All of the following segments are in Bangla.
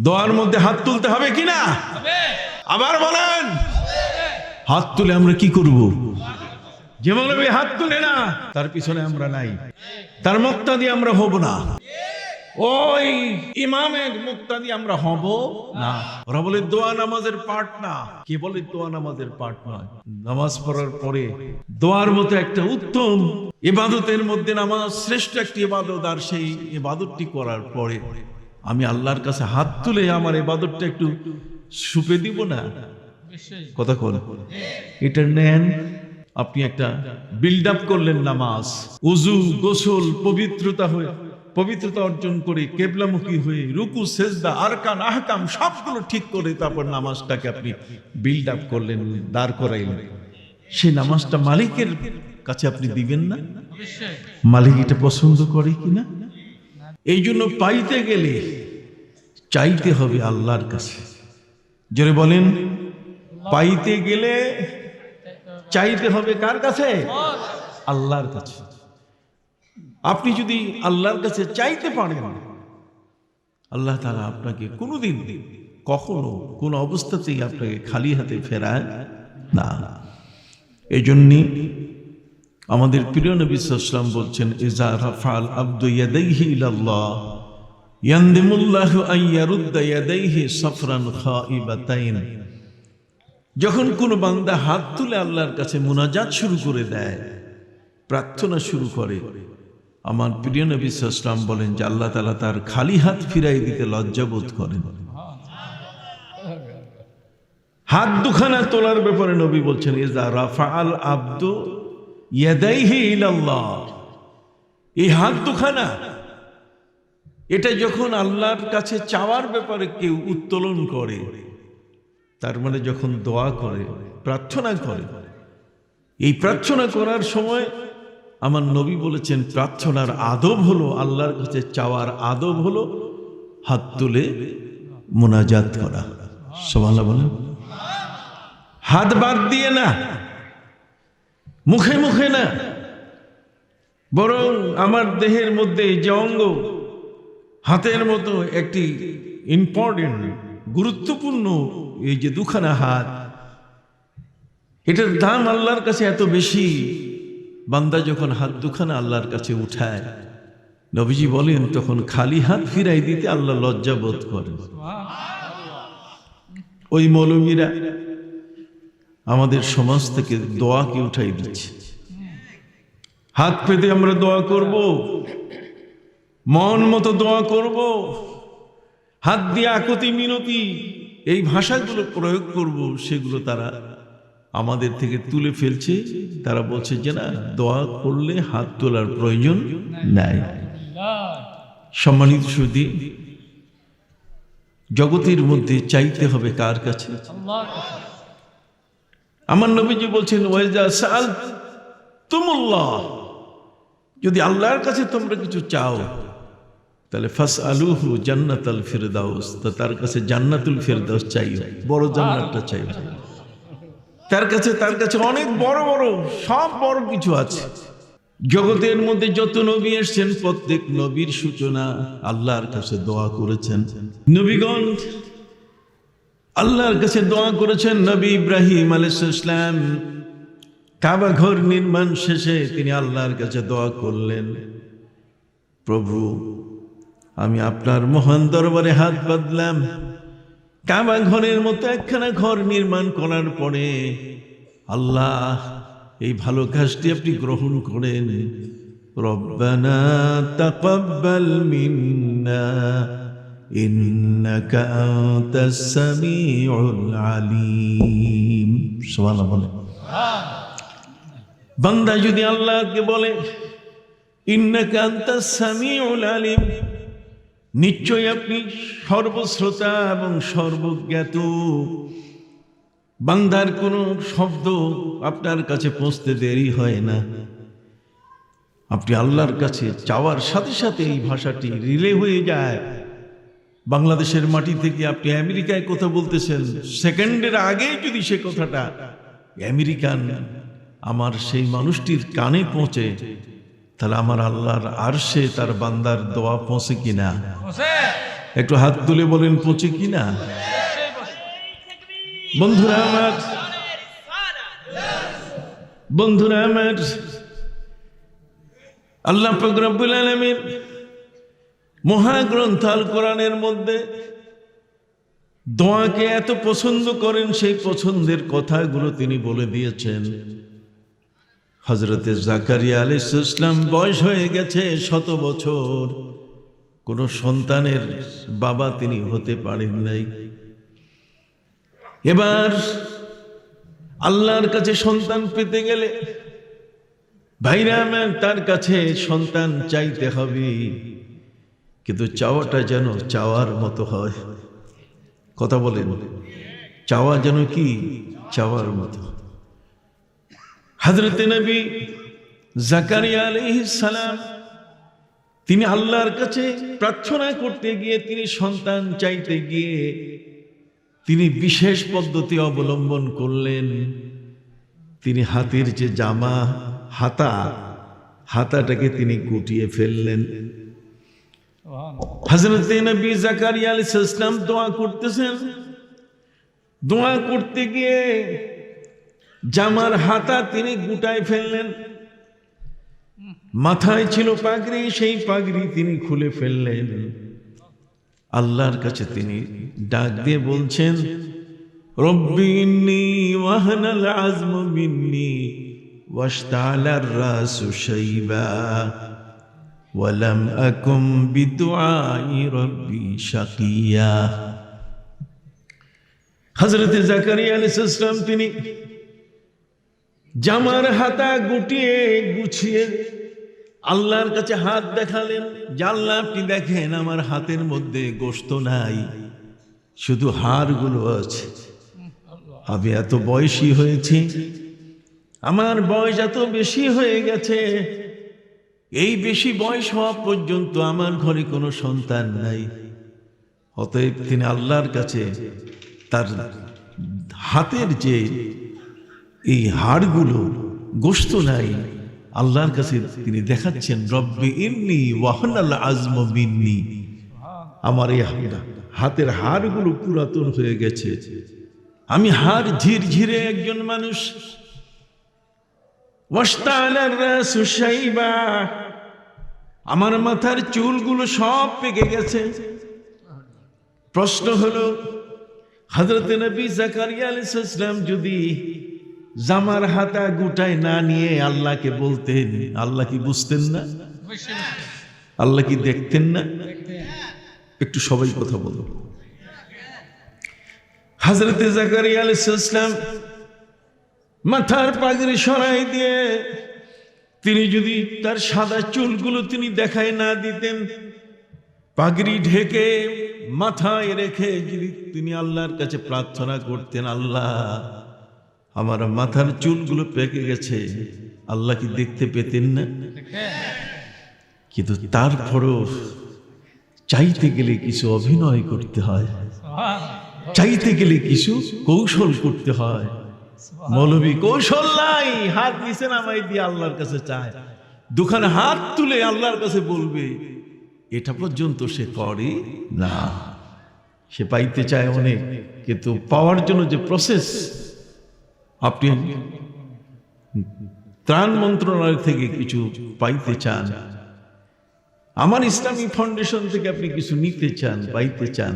দোয়ার মধ্যে হাত তুলতে হবে কি না? আবার বলেন, হাত তুলে আমরা কি করব? যে মৌলবী হাত তুলে না, তার পিছনে আমরা নাই। তার মুক্তা দিয়ে আমরা হব না। ওই ইমামের মুক্তা দিয়ে আমরা হব না। ওরা বলে, দোয়া নামাজের পাঠ না। কে বলে দোয়া নামাজের পাঠ নয় নামাজ পড়ার পরে দোয়ার মতো একটা উত্তম ইবাদতের মধ্যে নামাজ শ্রেষ্ঠ একটি ইবাদত আর সেই ইবাদতটি করার পরে আমি আল্লাহর কাছে হাত তুলে আমার ইবাদতটা একটু সুপে দিব না? কথা কল এটা নেন আপনি একটা বিল্ড আপ করলেন নামাজ। উজু গোসল পবিত্রতা হয়ে পবিত্রতা অর্জন করে কেবলামুখী হয়ে রুকু সেজদা আরকান আহকাম সবগুলো ঠিক করে তারপর নামাজটাকে আপনি বিল্ড আপ করলেন দাঁড় করাইলেন। সেই নামাজটা মালিকের কাছে আপনি দিবেন না? মালিক এটা পছন্দ করে কিনা? এই জন্য পাইতে গেলে চাইতে হবে আল্লাহর কাছে। জোরে বলেন, পাইতে গেলে চাইতে হবে কার কাছে? আল্লাহর কাছে। আপনি যদি আল্লাহর কাছে চাইতে পারেন, আল্লাহ তারা আপনাকে কোনোদিন কখনো কোন অবস্থাতেই আপনাকে খালি হাতে ফেরায় না। এই জন্যে আমাদের প্রিয় নবী সাল্লাম বলছেন, ইজা রাফাল আব্দু ইয়াদাইহি ইলাল্লাহ, ইয়ানদিমুল্লাহু আন ইয়ারুদ্দা ইয়াদাইহি সাফরান খাইবাতাইন. যখন কোন বান্দা হাত তুলে আল্লাহর কাছে মুনাজাত শুরু করে দেয়, প্রার্থনা শুরু করে, আমার প্রিয় নবী সাল্লাম বলেন যে আল্লাহ তাআলা তার খালি হাত ফিরাই দিতে লজ্জাবোধ করেন। হাত দুখানা তোলার ব্যাপারে নবী বলছেন, ইজা রাফাল আব্দু এই হাত দুখানা। এটা যখন আল্লাহর কাছে চাওয়ার ব্যাপারে কেউ উত্তোলন করে, তার মানে যখন দোয়া করে, প্রার্থনা করে, এই প্রার্থনা করার সময় আমার নবী বলেছেন, প্রার্থনার আদব হলো, আল্লাহর কাছে চাওয়ার আদব হলো হাত তুলে মোনাজাত করা। সবাল্লা বলেন। হাত বাদ দিয়ে না। মুখে মুখে না। বরং আমার দেহের মধ্যে যে অঙ্গ হাতের মতো একটি ইম্পর্টেন্ট গুরুত্বপূর্ণ এই যে দুখানা হাত এটার দাম আল্লাহর কাছে এত বেশি। বান্দা যখন হাত দুখানা আল্লাহর কাছে উঠায় নবীজি বলেন তখন খালি হাত ফিরাই দিতে আল্লাহ লজ্জা বোধ করেন ওই মৌলমীরা আমাদের সমাজ থেকে দোয়াকে উঠাই দিচ্ছে? হাত পেতে আমরা দোয়া করব? মন মতো দোয়া করব? হাত দিয়ে আকতি মিনতি, এই ভাষাগুলো প্রয়োগ করব, সেগুলো তারা আমাদের থেকে তুলে ফেলছে। তারা বলছে যে না, দোয়া করলে হাত তোলার প্রয়োজন নাই। সম্মানিত সুদী জগতের মধ্যে চাইতে হবে কার কাছে? আমার নবীজি বলছেন, ওয়াইজা সাল তুমুল্লাহ। যদি আল্লাহর কাছে তোমরা কিছু চাও, তাহলে ফাস আলুহু জান্নাতাল ফিরদাউস। তা তার কাছে জান্নাতুল ফিরদাউস চাই, বড় জান্নাতটা চাই। তার কাছে তার কাছে অনেক বড় বড়, সব বড় কিছু আছে। জগতের মধ্যে যত নবী এসছেন, প্রত্যেক নবীর সূচনা আল্লাহর কাছে দোয়া করেছেন। নবীগণ আল্লাহর কাছে দোয়া করেছেন নবী ইব্রাহিম আলাইসালাম কাবা ঘর নির্মাণ শেষে তিনি আল্লাহর কাছে দোয়া করলেন, প্রভু, আমি আপনার মহান দরবারে হাত বাঁধলাম। কাবা ঘরের মতো একখানা ঘর নির্মাণ করার পরে আল্লাহ, এই ভালো কাজটি আপনি গ্রহণ করেন। রব্বানা তাকাব্বাল মিন্না ইন্নাকা আনতাস সামিউল আলিম সুবহানাল্লাহ বলে। বান্দা যদি আল্লাহকে বলে, ইন্নাকা আনতাস সামিউল আলিম নিশ্চয় আপনি সর্বশ্রোতা এবং সর্বজ্ঞাত। বান্দার কোনো শব্দ আপনার কাছে পৌঁছতে দেরি হয় না। আপনি আল্লাহর কাছে চাওয়ার সাথে সাথে এই ভাষাটি রিলে হয়ে যায়। বাংলাদেশের মাটি থেকে আপনি আমেরিকায় কথা বলতেছেন সেকেন্ডের আগে যদি সে কথাটা আমেরিকান আমার সেই মানুষটির কানে পৌঁছে তাহলে আমার আল্লাহর আরশে তার বান্দার দোয়া পৌঁছে কিনা? একটু হাত তুলে বলেন পচে কি না বন্ধুরা আমার বন্ধুরা আমার আল্লাহ ফকরাবুল আলমীর মহাগ্রন্থ আল কোরআনের মধ্যে দোয়াকে এত পছন্দ করেন, সেই পছন্দের কথাগুলো তিনি বলে দিয়েছেন। হজরতে জাকারিয়া আলী ইসলাম বয়স হয়ে গেছে শত বছর। কোনো সন্তানের বাবা তিনি হতে পারেন নাই। এবার আল্লাহর কাছে সন্তান পেতে গেলে ভাইরা আমার তার কাছে সন্তান চাইতে হবে। কিন্তু চাওয়াটা যেন চাওয়ার মতো হয়। কথা বলেন, চাওয়া যেন কি? চাওয়ার মতো। হজরত নবী জাকারিয়া সালাম, তিনি আল্লাহর কাছে প্রার্থনা করতে গিয়ে তিনি সন্তান চাইতে গিয়ে তিনি বিশেষ পদ্ধতি অবলম্বন করলেন। তিনি হাতের যে জামা, হাতা, হাতাটাকে তিনি গুটিয়ে ফেললেন। হজরত নবী জাকারিয়া আলাইহিস সালাম দোয়া করতেছেন। দোয়া করতে গিয়ে জামার হাতা তিনি গুটায় ফেললেন। মাথায় ছিল পাগড়ি, সেই পাগড়ি তিনি খুলে ফেললেন। আল্লাহর কাছে তিনি ডাক দিয়ে বলছেন, রব্বি ইন্নি ওয়াহনাল আজমু মিন্নি ওয়াশতালার রাসু শাইবা। ওয়ালাম আকুম বিদুআই রব্বি শাকিয়া। হযরত জাকারিয়া আলাইহিস সালাম তিনি জামার হাতা গুটিয়ে গুছিয়ে আল্লাহর কাছে হাত দেখালেন। আল্লাহ, আপনি দেখেন আমার হাতের মধ্যে গোস্ত নাই, শুধু হাড়গুলো আছে। আমি এত বয়সী হয়েছি, আমার বয়স এত বেশি হয়ে গেছে এই বেশি বয়স হওয়া পর্যন্ত আমার ঘরে কোনো সন্তান নাই। অতএব তিনি আল্লাহর কাছে তার হাতের যে এই হাড়গুলো গোস্ত নাই, আল্লাহর কাছে তিনি দেখাচ্ছেন, রব্বি ইন্নি ওয়াহনাল আজম মিন্নি। আমার এই হাতের হাড়গুলো পুরাতন হয়ে গেছে। আমি হাড় ঝিরঝিরে একজন মানুষ। ওয়াস্তালার রাসু আমার মাথার চুলগুলো সব পেকে গেছে। প্রশ্ন হলো হজরত নবী জাকারিয়া আলাইহিস সালাম যদি জামার হাতা গুটায় না নিয়ে আল্লাহকে বলতেন, আল্লাহ কি বুঝতেন না? আল্লাহ কি দেখতেন না? একটু সবাই কথা বলো। হাজরতে জাকারিয়া আলাইসালাম মাথার পাগড়ি সরাই দিয়ে তিনি যদি তার সাদা চুলগুলো তিনি দেখায় না দিতেন, পাগড়ি ঢেকে মাথায় রেখে যদি তিনি আল্লাহর কাছে প্রার্থনা করতেন, আল্লাহ, আমার মাথার চুলগুলো পেকে গেছে, আল্লাহ কি দেখতে পেতেন না? কিন্তু তারপরও চাইতে গেলে কিছু অভিনয় করতে হয়, চাইতে গেলে কিছু কৌশল করতে হয়। মৌলবী কৌশল নাই, হাত নিচে নামাই দিয়ে আল্লাহর কাছে চায়। দুখানে হাত তুলে আল্লাহর কাছে বলবে, এটা পর্যন্ত সে করে না। সে পাইতে চায় অনেক, কিন্তু পাওয়ার জন্য যে প্রসেস আপনি ত্রাণ মন্ত্রণালয় থেকে কিছু পাইতে চান। আমার ইসলামী ফাউন্ডেশন থেকে আপনি কিছু নিতে চান, পাইতে চান,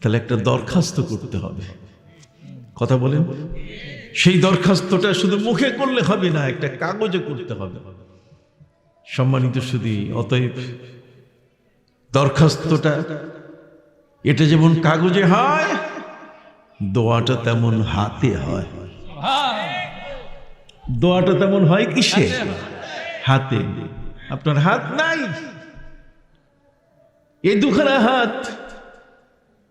তাহলে একটা দরখাস্ত করতে হবে। কথা বলেন। সেই দরখাস্তটা শুধু মুখে করলে হবে না, একটা কাগজে করতে হবে। সম্মানিত শুধু অতএব দরখাস্তটা, এটা যেমন কাগজে হয়, দোয়াটা তেমন হাতে হয়। দোয়াটা তেমন হয় কিসে? হাতে। আপনার হাত নাই। এই দুখানা হাত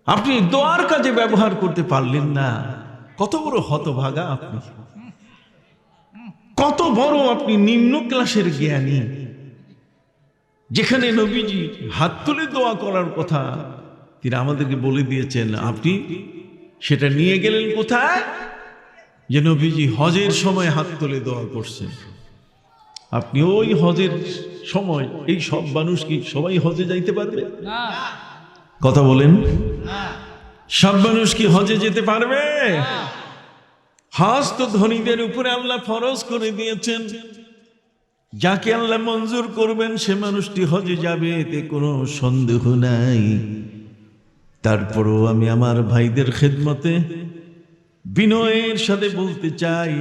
আপনি দোয়ার কাজে ব্যবহার করতে পারলেন না। কত বড় হতভাগা আপনি। কত বড় আপনি নিম্ন ক্লাসের জ্ঞানী। যেখানে নবীজি হাত তুলে দোয়া করার কথা তিনি আমাদেরকে বলে দিয়েছেন আপনি সেটা নিয়ে গেলেন কোথায়? যে নবীজি হজের সময় হাত তুলে দোয়া করছেন। আপনি ওই হজের সময় এই সব মানুষ কি সবাই হজে যাইতে পারবে? কথা বলেন। সব মানুষ কি হজে যেতে পারবে? হজ তো ধনীদের উপরে আল্লাহ ফরজ করে দিয়েছেন। যাকে আল্লাহ মঞ্জুর করবেন, সে মানুষটি হজে যাবে, এতে কোনো সন্দেহ নাই। তারপরও আমি আমার ভাইদের খেদমতে বিনয়ের সাথে বলতে চাই,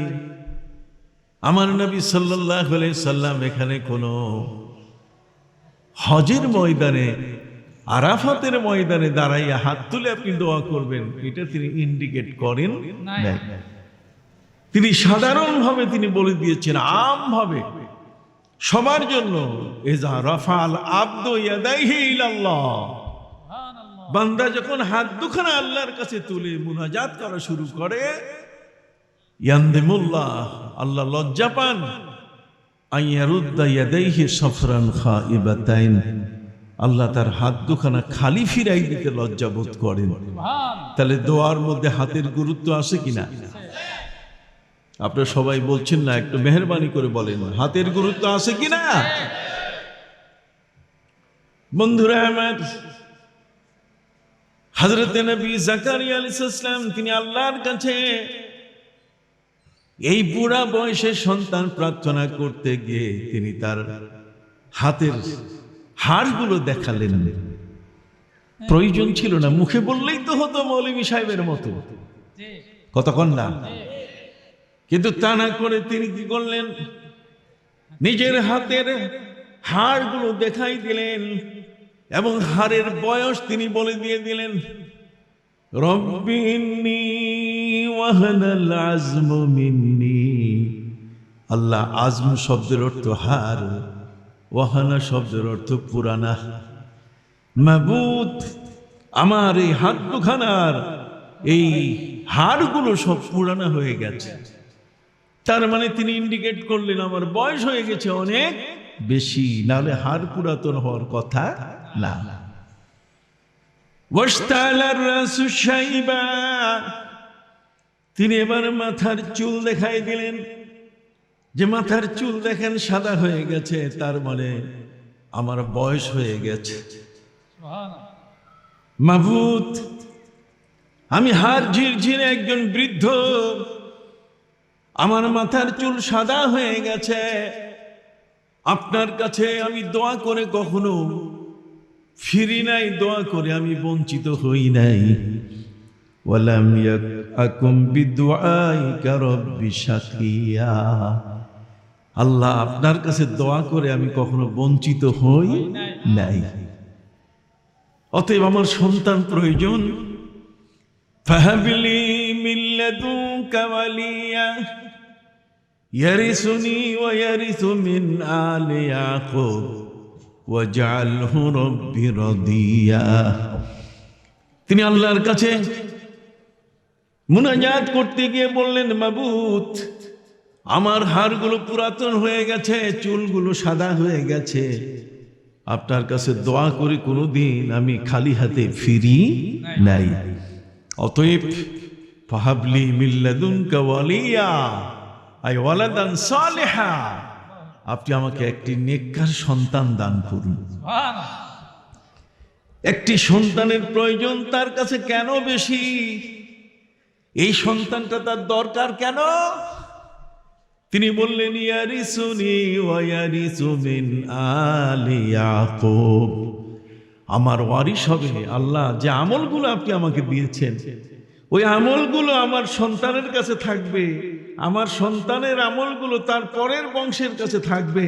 আমার নবী সাল্লাহ সাল্লাম এখানে কোনো হজের ময়দানে আরাফাতের ময়দানে দাঁড়াইয়া হাত তুলে আপনি দোয়া করবেন এটা তিনি ইন্ডিকেট করেন। তিনি সাধারণভাবে তিনি বলে দিয়েছেন আমভাবে সবার জন্য এজা রাফাল আব্দ ইলাল্লাহ। বান্দা যখন হাত দুখানা আল্লাহর কাছে তুলে মুনাজাত করা শুরু করে ইয়ান্দেমুল্লাহ আল্লাহ লজ্জা পান। আইয়ারুদ্দা ইয়াদাইহি সফরান খাইবাতাইন। আল্লাহ তার হাত দুখানা খালি ফিরাই দিতে লজ্জা বোধ করেন। তাহলে দোয়ার মধ্যে হাতের গুরুত্ব আছে কিনা আপনারা সবাই বলছেন না, একটু মেহরবানি করে বলেন, হাতের গুরুত্ব আছে কিনা বন্ধুরা আমার হজরত নবী জাকারিয়া আলাইহিস সালাম, তিনি আল্লাহর কাছে এই বুড়া বয়সে সন্তান প্রার্থনা করতে গিয়ে তিনি তার হাতের হাড়গুলো দেখালেন। প্রয়োজন ছিল না, মুখে বললেই তো হতো মৌলভী সাহেবের মতো। কতক্ষণ না? কিন্তু তা না করে তিনি কি করলেন? নিজের হাতের হাড়গুলো দেখাই দিলেন এবং হাড়ের বয়স তিনি বলে দিয়ে দিলেন আল্লাহ আজম শব্দের অর্থ হার। ওয়াহানা শব্দের অর্থ পুরানা। মাবুদ, আমার এই হাত দুখানার এই হাড়গুলো সব পুরানা হয়ে গেছে। তার মানে তিনি ইন্ডিকেট করলেন, আমার বয়স হয়ে গেছে অনেক বেশি, নাহলে হাড় পুরাতন হওয়ার কথা না। তিনি এবার মাথার চুল দেখাই দিলেন। যে মাথার চুল দেখেন সাদা হয়ে গেছে, তার মানে আমার বয়স হয়ে গেছে। মাবুত, আমি হার ঝিরঝিরে একজন বৃদ্ধ। আমার মাথার চুল সাদা হয়ে গেছে। আপনার কাছে আমি দোয়া করে কখনো ফিরি নাই, দোয়া করে আমি বঞ্চিত হই নাই। ওয়ালাম ইয়াকুম বিদুআইকা রব্বি শাকিয়া। আল্লাহ আপনার কাছে দোয়া করে আমি কখনো বঞ্চিত হই নাই। অতএব আমার সন্তান প্রয়োজন। ওয়া তিনি আল্লাহর কাছে মুনাজাত করতে গিয়ে বললেন, মাবুত আমার হাড়গুলো পুরাতন হয়ে গেছে চুলগুলো সাদা হয়ে গেছে। আপনার কাছে দোয়া করে কোনোদিন আমি খালি হাতে ফিরি নাই। অতএব ফাহাবলি মিল্লাদুনকা ওয়ালিয়া আই ওয়ালাদান সালেহা। আপনি আমাকে একটি নেককার সন্তান দান করুন। একটি সন্তানের প্রয়োজন তার কাছে কেন বেশি? এই সন্তানটা তার দরকার কেন? তিনি বললেন, ইয়ারিসুনি ওয়ারিসু আমার ওয়ারিস হবে আল্লাহ, যে আমলগুলো আপনি আমাকে দিয়েছেন, ওই আমলগুলো আমার সন্তানের কাছে থাকবে, আমার সন্তানের আমলগুলো তার পরের বংশের কাছে থাকবে।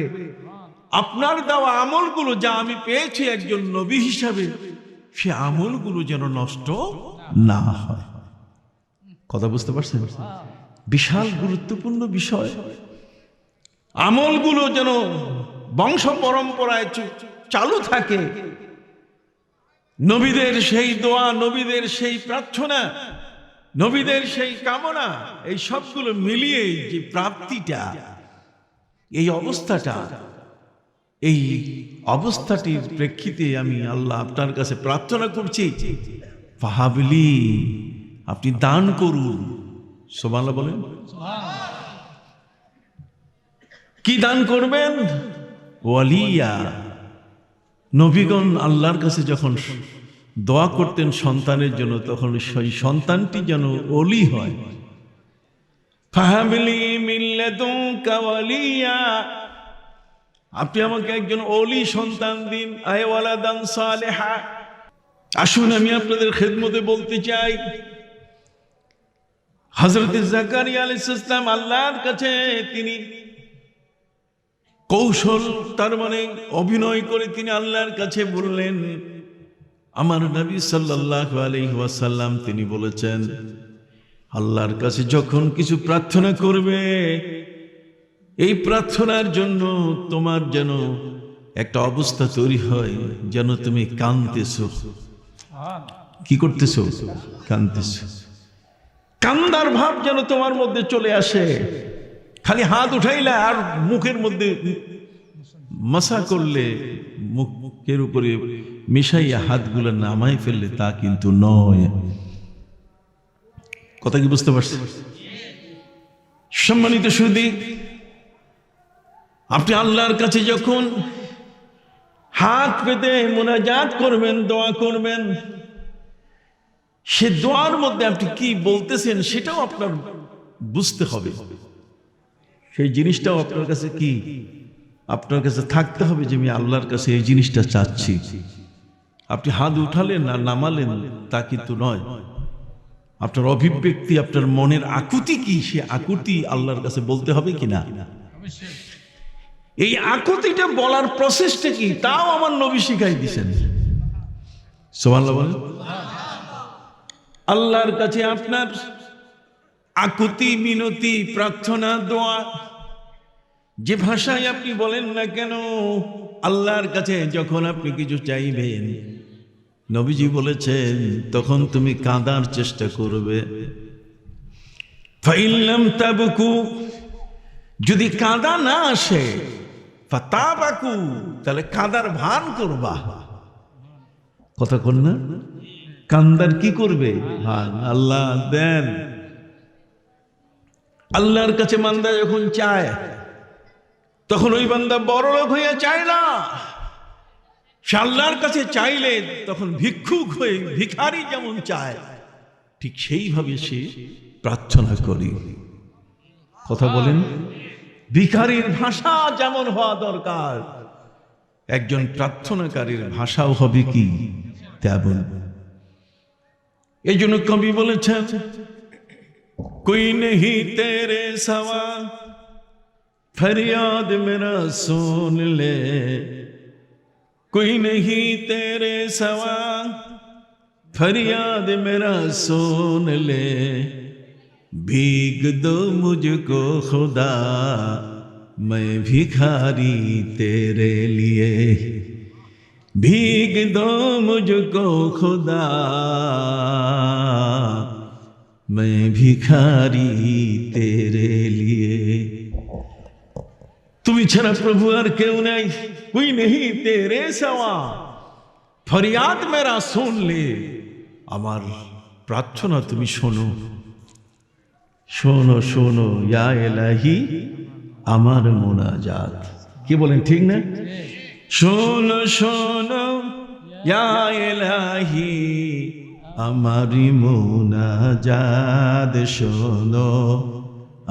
আপনার দেওয়া আমলগুলো যা আমি পেয়েছি একজন নবী হিসাবে, সে আমলগুলো যেন নষ্ট না হয়। কথা বুঝতে পারছেন? বিশাল গুরুত্বপূর্ণ বিষয়। আমলগুলো যেন বংশ পরম্পরায় চালু থাকে। নবীদের সেই দোয়া, নবীদের সেই প্রার্থনা, নবীদের সেই কামনা, এই সবগুলো মিলিয়ে যে প্রাপ্তিটা, এই অবস্থাটা, এই অবস্থাটির প্রেক্ষিতে আমি আল্লাহ আপনার কাছে প্রার্থনা করছি। আপনি দান করুন। সোমাল্লাহ বলেন। কি দান করবেন? ওয়ালিয়া। নবীগণ আল্লাহর কাছে যখন দোয়া করতেন সন্তানের জন্য তখন সেই সন্তানটি যেন অলি হয়। আপনি আমাকে একজন অলি সন্তান দিন আয়ওয়ালাদান সালেহা। আসুন আমি আপনাদের খেদমতে বলতে চাই। হজরত আলাইহিস সালাম আল্লাহর কাছে তিনি কৌশল তার মানে অভিনয় করে তিনি আল্লাহর কাছে বললেন আমার নবী সাল্লাল্লাহু আলাইহি ওয়াসাল্লাম তিনি বলেছেন আল্লাহর কাছে যখন কিছু প্রার্থনা করবে এই প্রার্থনার জন্য তোমার যেন একটা অবস্থা তৈরি হয় যেন তুমি সুবহান কি করতেছো? কাঁদতেছো। কান্দার ভাব যেন তোমার মধ্যে চলে আসে। খালি হাত উঠাইলে আর মুখের মধ্যে মাসা করলে মুখ মুখের উপরে মিশাইয়া হাতগুলো নামাই ফেললে তা কিন্তু নয়। কথা কি বুঝতে পারছি সম্মানিত সুদী আপনি আল্লাহর কাছে যখন হাত পেতে মোনাজাত করবেন, দোয়া করবেন সে দোয়ার মধ্যে আপনি কি বলতেছেন সেটাও আপনার বুঝতে হবে। সেই জিনিসটাও আপনার কাছে কি? আপনার কাছে থাকতে হবে যে আমি আল্লাহর কাছে এই জিনিসটা চাচ্ছি। আপনি হাত উঠালেন না নামালেন, তা কিন্তু নয়। আপনার অভিব্যক্তি, আপনার মনের আকুতি কি? সে আকুতি আল্লাহর কাছে বলতে হবে কি না? এই আকুতিটা বলার প্রসেসটা কি? তাও আমার নবী শিখাই দিছেন। সোমাল্লা বলেন। আল্লাহর কাছে আপনার আকুতি, মিনতি, প্রার্থনা, দোয়া, যে ভাষায় আপনি বলেন না কেন, আল্লাহর কাছে যখন আপনি কিছু চাইবেন, নবীজি বলেছেন, তখন তুমি কাঁদার চেষ্টা করবে। ফাইল্লাম তাবকু, যদি কাঁদা না আসে তাহলে কাঁদার ভান করবা। কথা কর না? কান্দার কি করবে? আল্লাহ দেন। আল্লাহর কাছে মান্দা যখন চায়, তখন ওই বান্দা বড় লোক হইয়া চায় না। আল্লাহর কাছে চাইলে তখন ভিক্ষুক হয়ে ভিখারি যেমন চায়, ঠিক সেইভাবে সে প্রার্থনা করি। কথা বলেন? ভিখারির ভাষা যেমন হওয়া দরকার, একজন প্রার্থনাকারীর ভাষাও হবে কি? তেমন। এই জন্য কবি বলেছেন কোই নেহি তেরে সওয়া फरियाद मेरा सुन ले कोई नहीं तेरे सवा फरियाद मेरा सुन ले भीग दो मुझको खुदा मैं भिखारी तेरे लिए भीग दो मुझको खुदा मैं भिखारी तेरे लिए তুমি ছাড়া প্রভু আর কেউ নাই কুই নেই তেরে সওয়া ফরিয়াদ মেরা শুনলে আমার প্রার্থনা তুমি শোনো শোনো শোনো ইয়া এলাহি আমার মোনাজাত কি বলেন ঠিক না শোনো শোনো এলাহি আমারি মোনাজাত, শোনো,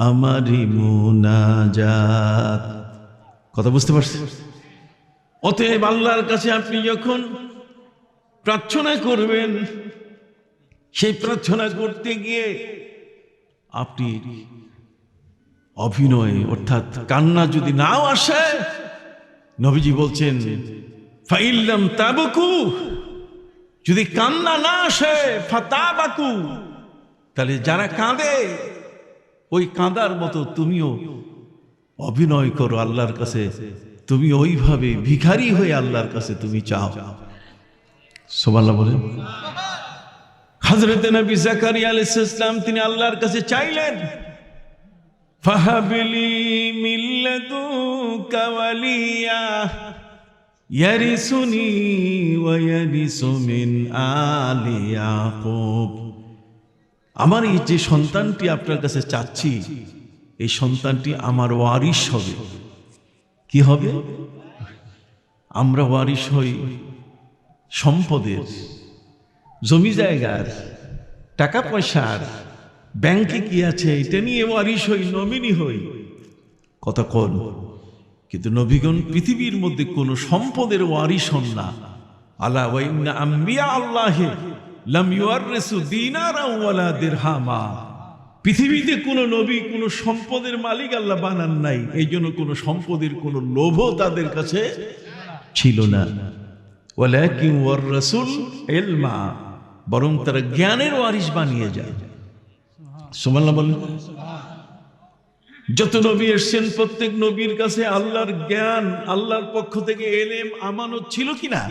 আমারি মোনাজাত। কথা বুঝতে পারছি? অতএব আল্লাহর কাছে আপনি যখন প্রার্থনা করবেন, সেই প্রার্থনা করতে গিয়ে আপনি অভিনয়, অর্থাৎ কান্না যদি নাও আসে নবীজি বলছেন, ফাইল্লাম তাবকু, যদি কান্না না আসে, ফাতাবাকু, তাহলে যারা কাঁদে, ওই কাঁদার মতো তুমিও অভিনয় করো আল্লাহর কাছে। তুমি ওইভাবে ভিখারি হয়ে আল্লাহর কাছে তুমি চাও। সোমাল্লাহ বলেন। হজরত নবী জাকারিয়া আলাইহিস সালাম, তিনি আল্লাহর কাছে চাইলেন ফাহাবলি মিল্লাদুকা ওয়ালিয়া, ইয়ারিসুনি ওয়া ইয়ারিসু মিন আলি ইয়াকুব। আমার এই যে সন্তানটি আপনার কাছে চাচ্ছি, এই সন্তানটি আমার ওয়ারিশ হবে। কি হবে? আমরা ওয়ারিশ হই সম্পদের, জমি জায়গার, টাকা পয়সার ব্যাংকে কি আছে? এটা নিয়ে ওয়ারিশ হই, নমিনি হই। কথা কন, কিন্তু নবীগণ পৃথিবীর মধ্যে কোনো সম্পদের ওয়ারিশ হন না। আলা ওয়াইন্না আম্বিয়া আল্লাহে লাম ইউয়াররিসু দিনারা পৃথিবীতে কোনো নবী কোনো সম্পদের মালিক আল্লাহ বানান নাই এই জন্য কোনো সম্পদের কোনো লোভও তাদের কাছে ছিল না। ওয়ালাকিন ওয়ার রাসূল ইলমা, বরং তারা জ্ঞানের ওয়ারিশ বানিয়ে যায়। বলেন। যত নবী এসছেন, প্রত্যেক নবীর কাছে আল্লাহর জ্ঞান, আল্লাহর পক্ষ থেকে এলেম, আমানত ছিল কি না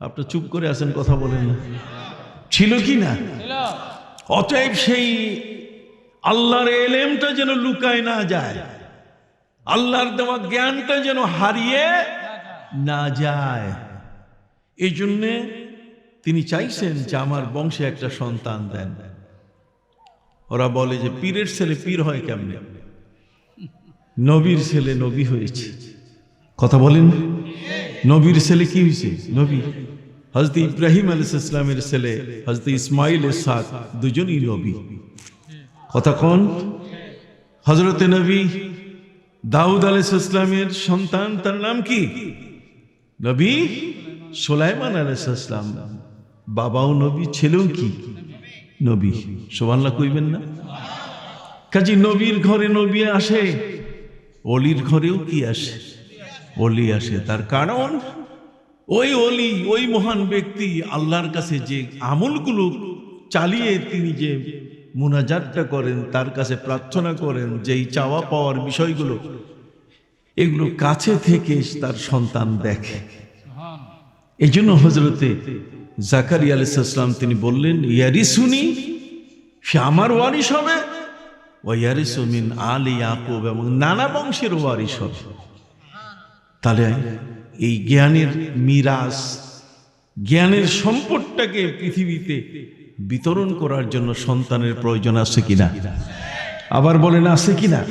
আপনি চুপ করে আছেন, কথা বলেন না। ছিল কি না অতএব সেই আল্লাহর এলেমটা যেন লুকায় না যায়, আল্লাহর দেওয়া জ্ঞানটা যেন হারিয়ে না যায়। এই জন্যে তিনি চাইছেন যে আমার বংশে একটা সন্তান দেন। ওরা বলে যে, পীরের ছেলে পীর হয় কেমনে? নবীর ছেলে নবী হয়েছে। কথা বলেন। নবীর ছেলে কি হয়েছে? নবী। হজরত ইব্রাহিম আলাইহিস ইসলামের ছেলে হজরত ইসমাইল সাদ দুজনই নবী। কথা কোন। হজরতে নবী দাউদ আলাইহিস ইসলামের সন্তান, তার নাম কি? নবী সুলাইমান আলাইহিস ইসলাম বাবাও নবী, ছেলেও কি? নবী সুবহানাল্লাহ কইবেন না? কাজী নবীর ঘরে নবী আসে অলির ঘরেও কি আসে? অলি আসে তার কারণ ওই অলি ওই মহান ব্যক্তি আল্লাহর কাছে যে আমলগুলো চালিয়ে তিনি যে মুনাজাতটা করেন তার কাছে প্রার্থনা করেন যেই চাওয়া পাওয়ার বিষয়গুলো এগুলো কাছে থেকে তার সন্তান দেখে। এই জন্য হজরতে জাকারি আলাইসাল্লাম তিনি বললেন ইয়ারি শুনি সে আমার ওয়ারিস হবে। ও ইয়ারিসু মিন আলী ইয়াকুব, এবং নানা বংশের ওয়ারিস হবে। তাহলে এই জ্ঞানের মিরাজ, জ্ঞানের সম্পদটাকে পৃথিবীতে বিতরণ করার জন্য সন্তানের প্রয়োজন আছে কিনা? আবার বলেন, আছে কিনা?